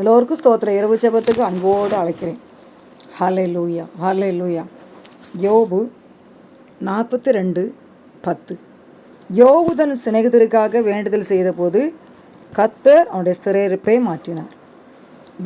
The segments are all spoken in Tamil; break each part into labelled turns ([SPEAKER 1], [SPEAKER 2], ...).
[SPEAKER 1] எல்லோருக்கும் ஸ்தோத்திர இரவு ஜெபத்துக்கு அன்போடு அழைக்கிறேன். ஹாலே லூயா ஹாலே லூயா யோபு நாற்பத்தி ரெண்டு பத்து. யோபு தன் சிநேகிதருக்காக வேண்டுதல் செய்தபோது கத்தர் அவனுடைய சிறையிருப்பை மாற்றினார்.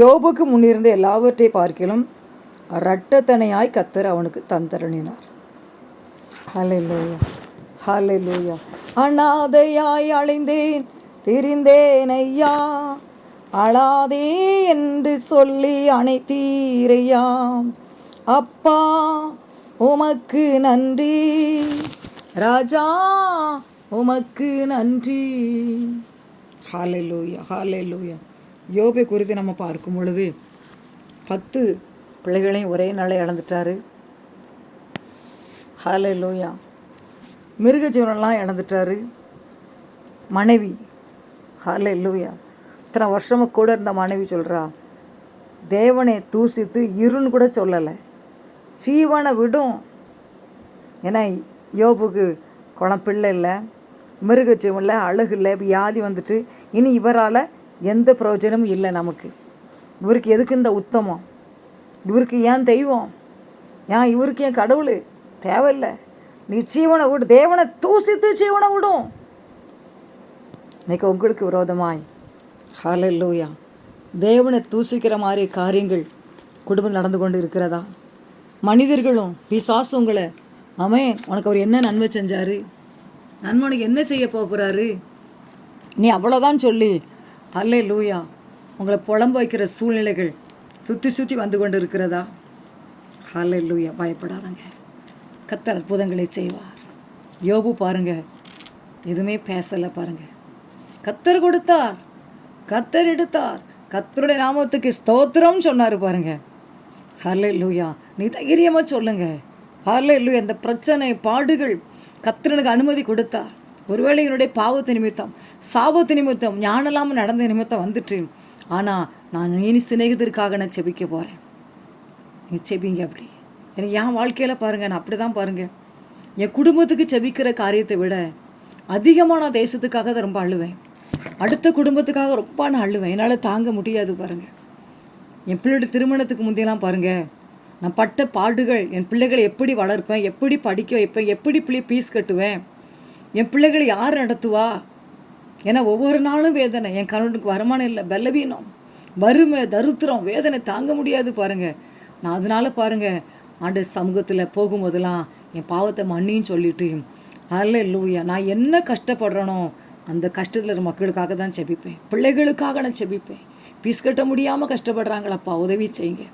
[SPEAKER 1] யோபுக்கு முன்னிருந்த எல்லாவற்றை பார்க்கிலும் ரட்டத்தனையாய் கத்தர் அவனுக்கு தந்தரணினார் ஹலே லூயா ஹலே லூயா அனாதையாய் அழைந்தேன் திரிந்தேன் ஐயா. அழாதே என்று சொல்லி அணைத்தீரையா அப்பா உமக்கு நன்றி. ராஜா உமக்கு நன்றி. ஹாலே லூயா ஹாலே லூயா யோபை குறித்து நம்ம பார்க்கும் பொழுது பத்து பிள்ளைகளையும் ஒரே நாளை இழந்துட்டாரு. ஹாலே லூயா மிருக ஜீவனெல்லாம் இழந்துட்டாரு. மனைவி ஹாலே லூயா இத்தனை வருஷமும் கூட இருந்த மனைவி சொல்கிறா தேவனை தூசித்து இருன்னு கூட சொல்லலை. சீவனை விடும். ஏன்னா யோபுக்கு குளம் பிள்ளை இல்லை மிருக இல்லை அழகு இல்லை வியாதி வந்துட்டு இனி இவரால் எந்த பிரயோஜனமும் இல்லை நமக்கு. இவருக்கு எதுக்கு இந்த உத்தமம்? இவருக்கு ஏன் தெய்வம்? ஏன் இவருக்கு ஏன் கடவுள்? தேவையில்லை. நீ ஜீவனை விடு தேவனை தூசித்து ஜீவனை விடும். இன்னைக்கு உங்களுக்கு விரோதமாய் ஹalleluya. தேவனை தூசிக்கிற மாதிரி காரியங்கள் குடும்பம் நடந்து கொண்டு இருக்கிறதா? மனிதர்களும் பிசாசு உங்களை அவன் உனக்கு அவர் என்ன நன்மை செஞ்சாரு? நன்மை உனக்கு என்ன செய்ய போகிறாரு நீ அவ்வளோதான் சொல்லி அல்லே லூயா உங்களை புலம்ப வைக்கிற சூழ்நிலைகள் சுற்றி சுற்றி வந்து கொண்டு இருக்கிறதா? ஹாலே லூயா பயப்படாதங்க. கத்தர் அற்புதங்களை செய்வார். யோபு பாருங்க எதுவுமே பேசலை பாருங்கள் கத்தர் கொடுத்தார். கத்தர் எடுத்தார். கத்தருடைய நாமத்துக்கு ஸ்தோத்திரம் சொன்னார் பாருங்க. ஹர்லே லூயா நீ தைரியமாக சொல்லுங்க. ஹர்லே லூயா இந்த பிரச்சனை பாடுகள் கத்திரனுக்கு அனுமதி கொடுத்தார். ஒருவேளை என்னுடைய பாவத்து நிமித்தம் சாபத்து நிமித்தம் ஞானலாமல் நடந்த நிமித்தம் வந்துட்டு ஆனால் நான் இனி சிநேகிதருக்காக நான் செபிக்க போகிறேன் நீங்கள் செபிங்க அப்படி. எனக்கு என் வாழ்க்கையில் பாருங்கள் நான் அப்படி தான் பாருங்கள் என் குடும்பத்துக்கு செபிக்கிற காரியத்தை விட அதிகமாக நான் தேசத்துக்காக தான் ரொம்ப அழுவேன். அடுத்த குடும்பத்துக்காக ரொம்ப நான் அழுவேன். என்னால் தாங்க முடியாது பாருங்கள் என் பிள்ளையோட திருமணத்துக்கு முந்தையெல்லாம் பாருங்கள் நான் பட்ட பாடுகள் என் பிள்ளைகளை எப்படி வளர்ப்பேன் எப்படி படிக்க வைப்பேன் எப்படி பிள்ளை பீஸ் கட்டுவேன் என் பிள்ளைகளை யார் நடத்துவா? ஏன்னா ஒவ்வொரு நாளும் வேதனை. என் கணவனுக்கு வருமானம் இல்லை. பலவீனம் வறுமை தருத்திரம் வேதனை தாங்க முடியாது பாருங்க. நான் அதனால பாருங்க ஆண்டு சமூகத்தில் போகும்போதெல்லாம் என் பாவத்தை மன்னின்னு சொல்லிட்டு அல்ல லூயா நான் என்ன கஷ்டப்படுறேனோ அந்த கஷ்டத்தில் இருக்கிற மக்களுக்காக தான் செபிப்பேன். பிள்ளைகளுக்காக நான் செபிப்பேன். பீஸ் கட்ட முடியாமல் கஷ்டப்படுறாங்களப்பா உதவி செய்யுங்க.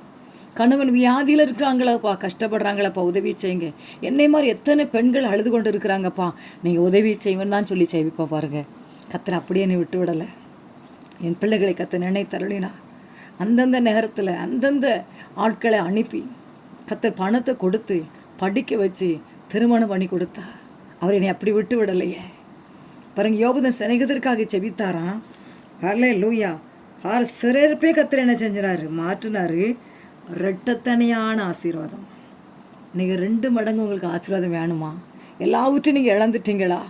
[SPEAKER 1] கணவன் வியாதியில் இருக்கிறாங்களப்பா கஷ்டப்படுறாங்களப்பா உதவி செய்யுங்க. என்னை மாதிரி எத்தனை பெண்கள் அழுது கொண்டு இருக்கிறாங்கப்பா நீங்கள் உதவி செய்வேன்னு தான் சொல்லி செய்விப்பா பாருங்கள் கத்தரை அப்படியே நீ விட்டு விடலை. என் பிள்ளைகளை கத்த நினைத்தருளினா அந்தந்த நேரத்தில் அந்தந்த ஆட்களை அனுப்பி கத்தர் பணத்தை கொடுத்து படிக்க வச்சு திருமணம் பண்ணி கொடுத்தா அவர் என்னை அப்படி விட்டு விடலையே. பாருங்க யோபதன் சிநேகிதற்காக செபித்தாராம் ஹலே லூயா ஆர் சிறப்பே கத்திர என்ன செஞ்சினாரு? மாற்றினாரு. ரெட்டத்தனையான ஆசீர்வாதம். நீங்கள் ரெண்டு மடங்கு உங்களுக்கு ஆசீர்வாதம் வேணுமா? எல்லாவற்றையும் நீங்கள் இழந்துட்டீங்களா?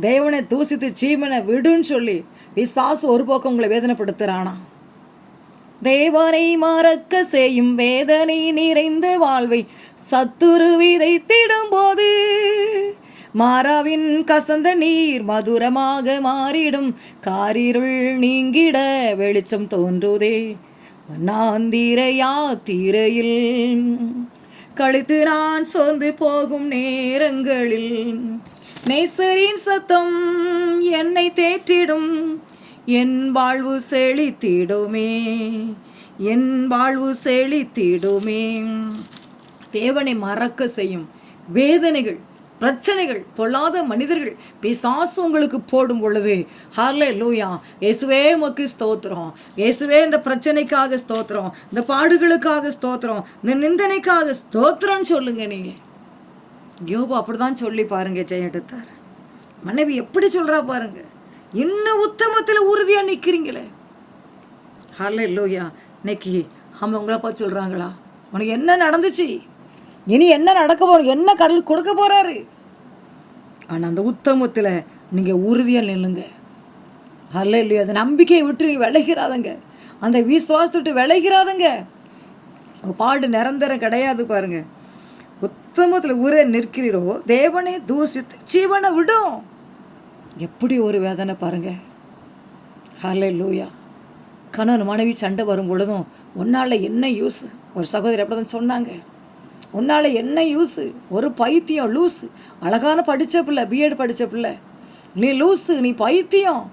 [SPEAKER 1] தேவனை தூசித்து சீமனை விடுன்னு சொல்லி விசாசு ஒரு பக்கம் உங்களை வேதனைப்படுத்துகிறானா தேவனை மறக்க செய்யும் வேதனை நிறைந்த வாழ்வை சத்துரு விதைத்திடும் போது மாறாவின் கசந்த நீர் மதுரமாக மாறிடும். காரிருள் நீங்கிட வெளிச்சம் தோன்றுதே. நாந்திர தீரையில் கழித்து நான் சோர்ந்து போகும் நேரங்களில் நேசரின் சத்தம் என்னை தேற்றிடும். என் வாழ்வு செழித்திடுமே. என் வாழ்வு செழித்திடுமே. தேவனை மறக்க செய்யும் வேதனைகள் பிரச்சனைகள் பொல்லாத மனிதர்கள் பிசாசு உங்களுக்கு போடும் பொழுது. ஹர்லே லூயா இயேசுவே உமக்கு ஸ்தோத்திரம். இயேசுவே இந்த பிரச்சனைக்காக ஸ்தோத்திரம். இந்த பாடுகளுக்காக ஸ்தோத்திரம். இந்த நிந்தனைக்காக ஸ்தோத்திரம் சொல்லுங்க நீங்க. யோபு அப்படிதான் சொல்லி பாருங்க ஜெயெடுத்தார் மனைவி எப்படி சொல்றா பாருங்க. இன்னும் உத்தமத்தில் உறுதியாக நிற்கிறீங்களே ஹார்லே லூயா இன்னைக்கு அவங்க உங்களை பார்த்து சொல்கிறாங்களா உனக்கு என்ன நடந்துச்சு? இனி என்ன நடக்க போறோம் என்ன கடல் கொடுக்க போறாரு? ஆனால் அந்த உத்தமத்தில் நீங்கள் உறுதியாக நில்லுங்க. அல்ல இல்லையா அந்த நம்பிக்கையை விட்டு நீங்கள் விலகிறாதங்க. அந்த விசுவாசத்துட்டு விளைகிறாதுங்க பாடு நிரந்தரம் கிடையாது பாருங்க. உத்தமத்தில் ஊரே நிற்கிறீரோ தேவனே தூசித்து ஜீவனை விடும். எப்படி ஒரு வேதனை பாருங்க. ஹலே லூயா கணவன் மனைவி சண்டை வரும் பொழுதும் உன்னால் என்ன யூஸ் ஒரு சகோதரி அப்படி தான் சொன்னாங்க. உன்னால் என்ன யூஸு ஒரு பைத்தியம் லூஸு அழகான படித்த பிள்ளை பிஎட் படித்த பிள்ளை. நீ லூஸு நீ பைத்தியம்.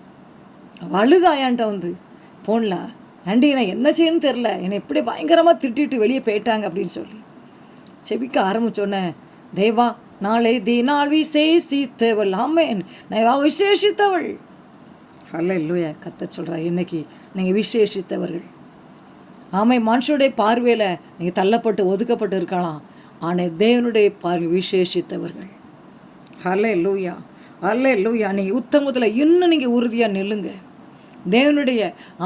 [SPEAKER 1] அழுதாயான்ட்ட வந்து ஃபோனில் ஆண்டி நான் என்ன செய்யணும்னு தெரில என்னை எப்படி பயங்கரமாக திட்டிட்டு வெளியே போயிட்டாங்க அப்படின்னு சொல்லி. செபிக்க ஆரம்பிச்சோன்னே தேவா நாளை தினால் விசேஷித்தவள். ஆமேன். நான் விசேஷித்தவள். அல்ல இல்லையா கத்த சொல்கிறா இன்னைக்கு நீங்கள் விசேஷித்தவர்கள். ஆமை மனுஷனுடைய பார்வையில் நீங்கள் தள்ளப்பட்டு ஒதுக்கப்பட்டு இருக்கலாம். ஆனால் தேவனுடைய பார்வை விசேஷித்தவர்கள். ஹலே லூயா அல்லே லூயா நீங்கள் உத்தமத்தில் இன்னும் நீங்கள் உறுதியாக நில்லுங்க. தேவனுடைய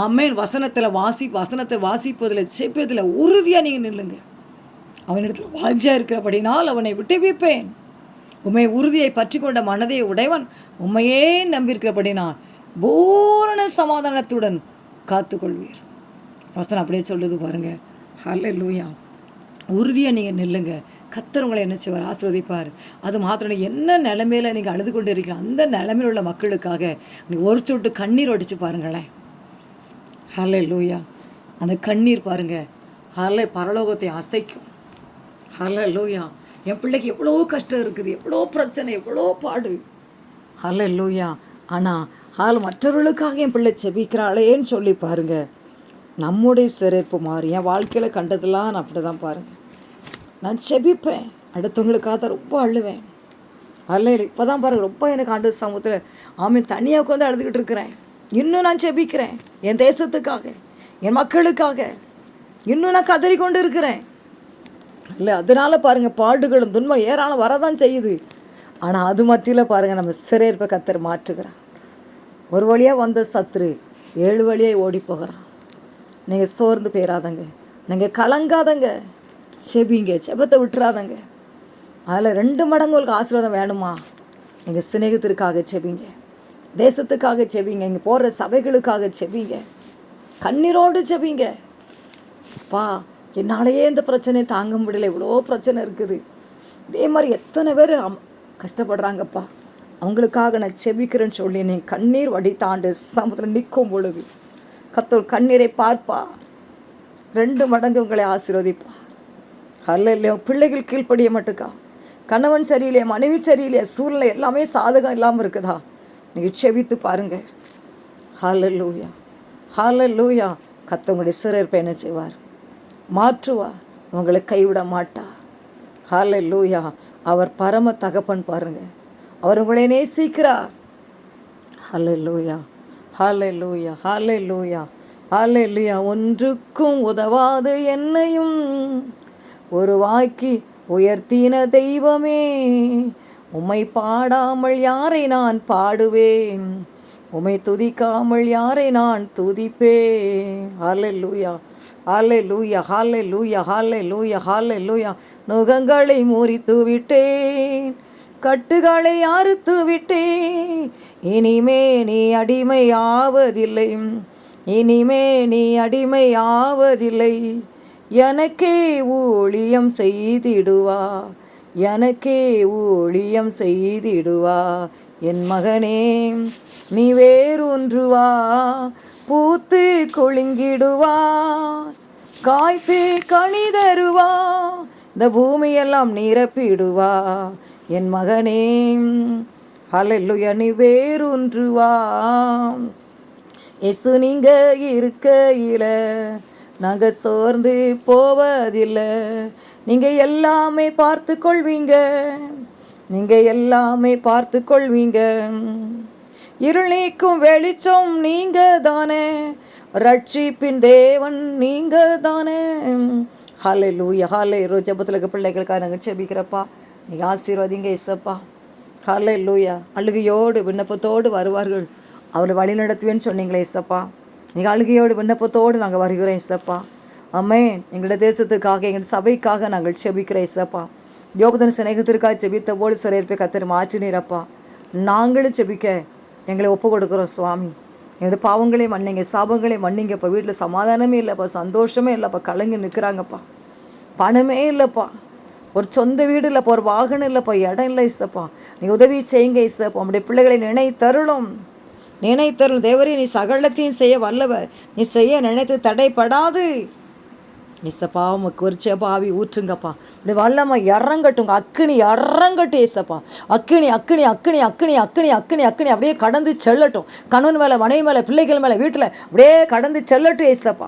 [SPEAKER 1] ஆமேன் வசனத்தில் வாசி வசனத்தை வாசிப்பதில் செப்பதில் உறுதியாக நீங்கள் நில்லுங்க. அவனிடத்தில் வாஞ்சியாக இருக்கிறபடினால் அவனை விட்டுவிப்பேன் உண்மை உறுதியை பற்றி கொண்ட மனதை உடையவன் உண்மையே நம்பியிருக்கிறபடினால் பூரண சமாதானத்துடன் காத்துக்கொள்வீர். வசனம் அப்படியே சொல்லுது பாருங்கள் ஹல்ல லூயா உறுதியாக நீங்கள் நில்லுங்க. கத்தர் உங்களை என்ன செய்வார்? ஆசிர்வதிப்பார். அது மாத்திரம் என்ன நிலமையில நீங்கள் அழுது கொண்டு இருக்கீங்க? அந்த நிலமையில் உள்ள மக்களுக்காக நீங்கள் ஒரு சொட்டு கண்ணீர் ஒடிச்சு பாருங்களேன். ஹலே லூயா அந்த கண்ணீர் பாருங்கள் ஹலே பரலோகத்தை அசைக்கும். ஹலே லூயா என் பிள்ளைக்கு எவ்வளோ கஷ்டம் இருக்குது எவ்வளோ பிரச்சனை எவ்வளோ பாடு. ஹலே லூயா ஆனால் ஆள் மற்றவர்களுக்காக என் பிள்ளை செபிக்கிறாளேன்னு சொல்லி பாருங்கள் நம்முடைய சிறப்பு மாறி என் வாழ்க்கையில் கண்டதெல்லாம் நான் அப்படி தான் பாருங்கள் நான் செபிப்பேன். அடுத்தவங்களுக்காக தான் ரொம்ப அழுவேன். அல்ல இப்போ தான் பாருங்கள் ரொம்ப எனக்கு ஆண்டு சமூகத்தில் ஆமீன் தனியாக உட்காந்து அழுதுகிட்டு இருக்கிறேன். இன்னும் நான் செபிக்கிறேன் என் தேசத்துக்காக என் மக்களுக்காக. இன்னும் நான் கதறி கொண்டு இருக்கிறேன். இல்லை அதனால பாருங்கள் பாடுகளும் துன்பம் ஏராளம் வரதான் செய்யுது. ஆனால் அது மத்தியில் பாருங்கள் நம்ம சிறையிருப்பை கத்தர் மாற்றுகிறான் ஒரு வழியாக வந்த சத்துரு ஏழு வழியாக ஓடி போகிறான். நீங்கள் சோர்ந்து போயிடாதங்க நீங்கள் கலங்காதங்க. செபிங்க செபத்தை விட்டுறாதங்க. அதில் ரெண்டு மடங்கு உங்களுக்கு ஆசீர்வாதம் வேணுமா? நீங்கள் சிநேகத்திற்காக செபிங்க. தேசத்துக்காக செபிங்க. இங்கே போகிற சபைகளுக்காக செபிங்க. கண்ணீரோடு செபிங்க. பா என்னாலேயே இந்த பிரச்சனையை தாங்க முடியல. இவ்வளோ பிரச்சனை இருக்குது. இதே மாதிரி எத்தனை பேர் அம் கஷ்டப்படுறாங்கப்பா. அவங்களுக்காக நான் செபிக்கிறேன்னு சொல்லி நீ கண்ணீர் வடித்தாண்டு சமுதிரம் நிற்கும் பொழுது கத்தோர் கண்ணீரை பார்ப்பா ரெண்டு மடங்கு உங்களை ஆசீர்வதிப்பா அல்ல இல்லையோ பிள்ளைகள் கீழ்ப்படிய மட்டுக்கா. கணவன் சரியில்லையே மனைவி சரியில்லையே சூழ்நிலை எல்லாமே சாதகம் இல்லாமல் இருக்குதா? நீங்கள் செவித்து பாருங்க ஹால லூயா ஹால லூயா கத்தவங்களுடைய சிறப்பை என்ன செய்வார். மாற்றுவா உங்களை கைவிட மாட்டா ஹால லூயா அவர் பரம தகப்பன் பாருங்க அவர் உங்களை நேசிக்கிறார். ஹாலே லூயா ஹாலே லூயா ஹாலே லூயா ஒன்றுக்கும் உதவாது என்னையும். ஒரு வாக்கி உயர்த்தின தெய்வமே. உம்மை பாடாமல் யாரை நான் பாடுவேன்? உம்மை துதிக்காமல் யாரை நான் துதிப்பேன்? ஹாலே லூயா ஹாலே லூயா ஹாலே லூயா ஹாலே லூயா ஹாலே லூயா நுகங்களை முறித்து விட்டேன் கட்டுகளை அறுத்து விட்டே. இனிமே நீ அடிமை ஆவதில்லை இனிமே நீ அடிமை ஆவதில்லை எனக்கே ஊழியம் செய்திடுவா. எனக்கே ஊழியம் செய்திடுவா. என் மகனே நீ வேறொன்றுவா பூத்து கொழுங்கிடுவா காய்த்து கனி தருவா. இந்த பூமியெல்லாம் நிரப்பிடுவா. என் மகனே ஹalleluya நீ வேறொன்று வா எசு நீங்க இருக்கையில் நாங்கள் சோர்ந்து போவதில்லை. நீங்கள் எல்லாமே பார்த்து கொள்வீங்க. நீங்கள் எல்லாமே பார்த்து கொள்வீங்க. இருள் நீக்கும் வெளிச்சம் நீங்க தானே ரட்சிப்பின் தேவன் நீங்க தானே ஹாலை லூயா ஹாலை ரோ ஜபத்தில் இருக்க பிள்ளைகளுக்காக நாங்கள் செபிக்கிறப்பா நீங்கள் ஆசீர்வதிங்க இசப்பா. ஹாலே லூயா அழுகையோடு விண்ணப்பத்தோடு வருவார்கள். அவளை வழி நடத்துவேன்னு சொன்னீங்களே இசப்பா. நீங்கள் அழுகையோடு விண்ணப்பத்தோடு நாங்கள் வருகிறோம் இசப்பா. அம்மே எங்களோட தேசத்துக்காக எங்கள் சபைக்காக நாங்கள் செபிக்கிறோம் இசப்பா. யோகதன் சிநேகத்திற்காக செபித்த போல் சிறையிருப்பை கத்தர் மாற்றினீரப்பா. நாங்களும் செபிக்க எங்களை ஒப்பு கொடுக்குறோம் சுவாமி. என்னோட பாவங்களே மன்னிங்க சாபங்களே மன்னிங்கப்பா வீட்டில் சமாதானமே இல்லைப்பா சந்தோஷமே இல்லைப்பா. கலங்கி நிற்கிறாங்கப்பா. பணமே இல்லைப்பா. ஒரு சொந்த வீடு இல்லைப்பா ஒரு வாகனம் இல்லைப்பா இடம் இல்லை இசப்பா. நீ உதவி செய்யுங்க இசப்பா. உங்களுடைய பிள்ளைகளை நினை தருளும் நினை தேவரே நீ சகலத்தையும் செய்ய வல்லவர். நீ செய்ய நினைத்து தடைப்படாது. இசப்பா உமக்கு ஒரு செபாவி ஊற்றுங்கப்பா. இப்படி வல்லம்மா இறங்கட்டுங்க. அக்கினி இறங்கட்டும் ஏசப்பா அக்கினி அக்கினி அக்கினி அக்கினி அக்கினி அக்கினி அக்கினி அப்படியே கடந்து செல்லட்டும். கணவன் மேலே மனைவி மேலே பிள்ளைகள் மேலே வீட்டில் அப்படியே கடந்து செல்லட்டும் ஏசப்பா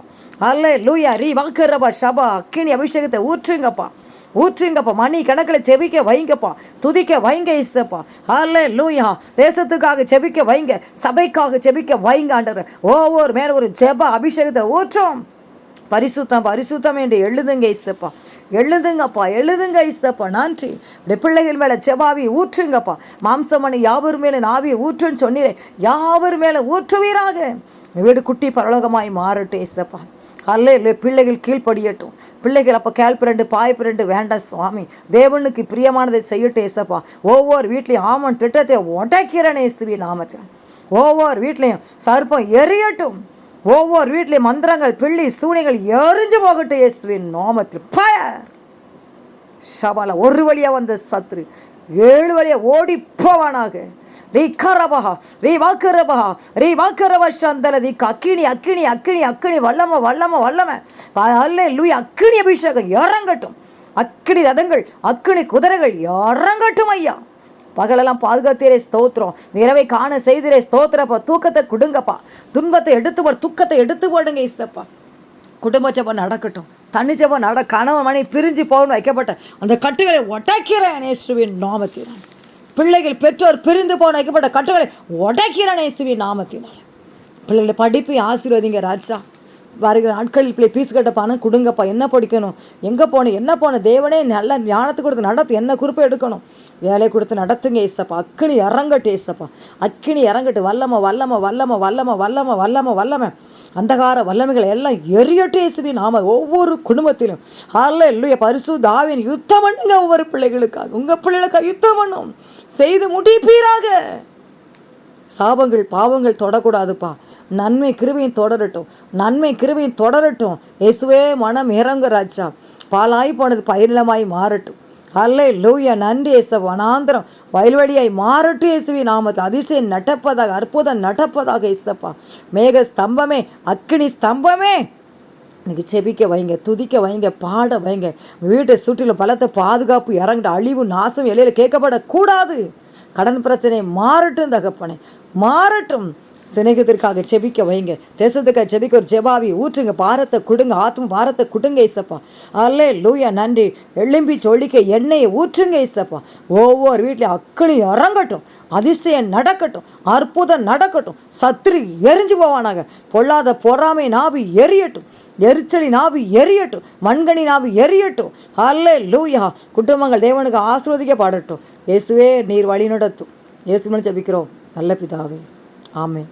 [SPEAKER 1] அல்ல லூயா ரீ வாக்குறப்பா. ஷபா அக்கினி அபிஷேகத்தை ஊற்றுங்கப்பா. ஊற்றுங்கப்பா மணி கணக்கில் செபிக்க வைங்கப்பா துதிக்க வைங்க இசப்பா அல்ல லூயா தேசத்துக்காக செபிக்க வைங்க சபைக்காக செபிக்க வைங்க ஆண்டவர். ஒவ்வொரு மேலே ஒரு ஜெப அபிஷேகத்தை ஊற்றும். பரிசுத்தம் பரிசுத்தம் என்று எழுதுங்க இசப்பா எழுதுங்கப்பா எழுதுங்க இசப்பா நன்றி. இப்படி பிள்ளைகள் மேலே செவாவி ஊற்றுங்கப்பா. மாம்சமணி யாவர் மேலே நாவி ஊற்றுன்னு சொன்னீரே. யாவர் மேலே ஊற்றுவீராக. இந்த வீடு குட்டி பரலோகமாய் மாறட்டும் இசப்பா அல்ல இல்லை பிள்ளைகள் கீழ்ப்படியட்டும். பிள்ளைகள் அப்போ கேல்பிரண்டு பாய்பிரண்டு வேண்டாம் சுவாமி. தேவனுக்கு பிரியமானதை செய்யட்டும் ஏசப்பா. ஒவ்வொரு வீட்லேயும் ஆமன் திட்டத்தை உடைக்கிறேன் இயேசுவி நாமத்தில். ஒவ்வொரு வீட்லேயும் சர்ப்பம் எரியட்டும். ஒவ்வொரு வீட்லேயும் மந்திரங்கள் பிள்ளி சூனிகள் எரிஞ்சு போகட்டும் இயேசுவின் நாமத்தில். பயர் சபால ஒரு வழியாக வந்த சத்ரு ஏழு வழியாக ஓடி போவானாக. ரீ கரபஹா ரீ வாக்குரபஹா ரீ வாக்குரப சந்தலதி அக்கினி அக்கினி அக்கினி அக்கினி வல்லம வல்லம வல்லம. அல்ல லூய் அக்கினி அபிஷேகம் இறங்கட்டும். அக்கினி ரதங்கள் அக்கினி குதிரைகள் இறங்கட்டும் ஐயா. பகலெல்லாம் பாதுகாத்தீரே ஸ்தோத்திரம். நிறவை காண செய்திரே ஸ்தோத்திரப்பா தூக்கத்தை கொடுங்கப்பா. துன்பத்தை எடுத்து போடு துக்கத்தை எடுத்து போடுங்க இசப்பா குடும்ப ஜெபம் நடக்கட்டும். தண்ணி ஜெபம் நட கணவன் மணி பிரிஞ்சு போகணும் வைக்கப்பட்ட அந்த கட்டுகளை உடைக்கிறேன் இயேசுவின் நாமத்தினால். பிள்ளைகள் பெற்றோர் பிரிந்து போன வைக்கப்பட்ட கட்டுகளை உடைக்கிறேன் இயேசுவின் நாமத்தினால். பிள்ளைகளை படிப்பை ஆசீர்வதிங்க ராஜா. வருகிற நாட்களில் பிள்ளை பீஸ் கட்ட பணம் கொடுங்கப்பா. என்ன படிக்கணும்? எங்கே போகணும் என்ன போகணும் தேவனே நல்ல ஞானத்தை கொடுத்து நடத்து என்ன குறிப்பை எடுக்கணும்? வேலையை கொடுத்து நடத்துங்க ஏசப்பா அக்கினி இறங்கட்டு ஏசப்பா அக்கினி இறங்கட்டு. வல்லம வல்லம வல்லம வல்லம வல்லம வல்லம வல்லம. அந்தகார வல்லமைகளை எல்லாம் எரியட்டு இயேசுவி நாம ஒவ்வொரு குடும்பத்திலும். அல்ல இல்லைய பரிசு தாவின் யுத்தம் பண்ணுங்க ஒவ்வொரு பிள்ளைகளுக்காக. உங்கள் பிள்ளைகளுக்காக யுத்தம் பண்ணும். செய்து முடிப்பீராக. சாபங்கள் பாவங்கள் தொடக்கூடாதுப்பா. நன்மை கிருபையும் தொடரட்டும். நன்மை கிருபையும் தொடரட்டும். இயேசுவே மனம் இறங்கு ராஜா. பாலாய் போனது பயிரிலமாய் மாறட்டும். அல்லை லூயா நன்றி இயேசு வனாந்திரம் வயல்வெளியாய் மாறட்டும் இயேசுவி நாமத்தில். அதிசயம் நடப்பதாக அற்புதம் நடப்பதாக இயேசப்பா மேக ஸ்தம்பமே அக்னி ஸ்தம்பமே. இன்னைக்கு செபிக்க வைங்க துதிக்க வைங்க பாட வைங்க. வீட்டை சுற்றிலும் பலத்தை பாதுகாப்பு இறங்கிட்ட அழிவு நாசம் இலையில கேட்கப்படக்கூடாது. கடன் பிரச்சனை மாறட்டும் தகப்பனே. மாறட்டும். சிநேகத்திற்காக செபிக்க வைங்க. தேசத்துக்காக செபிக்க ஒரு ஜெபாவி ஊற்றுங்க. பாரத்தை கொடுங்க. ஆத்ம பாரத்தை கொடுங்க இசப்பா அல்லே லூயா நன்றி. எலும்பி சொல்லிக்க எண்ணெயை ஊற்றுங்க இசப்பா ஒவ்வொரு வீட்லையும் அக்கனி இறங்கட்டும். அதிசயம் நடக்கட்டும். அற்புதம் நடக்கட்டும். சத்ரு எரிஞ்சு போவானாங்க. பொல்லாத பொறாமை நாவி எரியட்டும். எரிச்சலி நாவி எரியட்டும். மண்கனி நாவி எரியட்டும். அல்லே லூயா குடும்பங்கள் தேவனுக்கு ஆசிர்வதிக்கப்படட்டும். இயேசுவே நீர் வழி நடத்தும் இயேசுமனு ஜபிக்கிறோம் நல்ல பிதாவே. ஆமே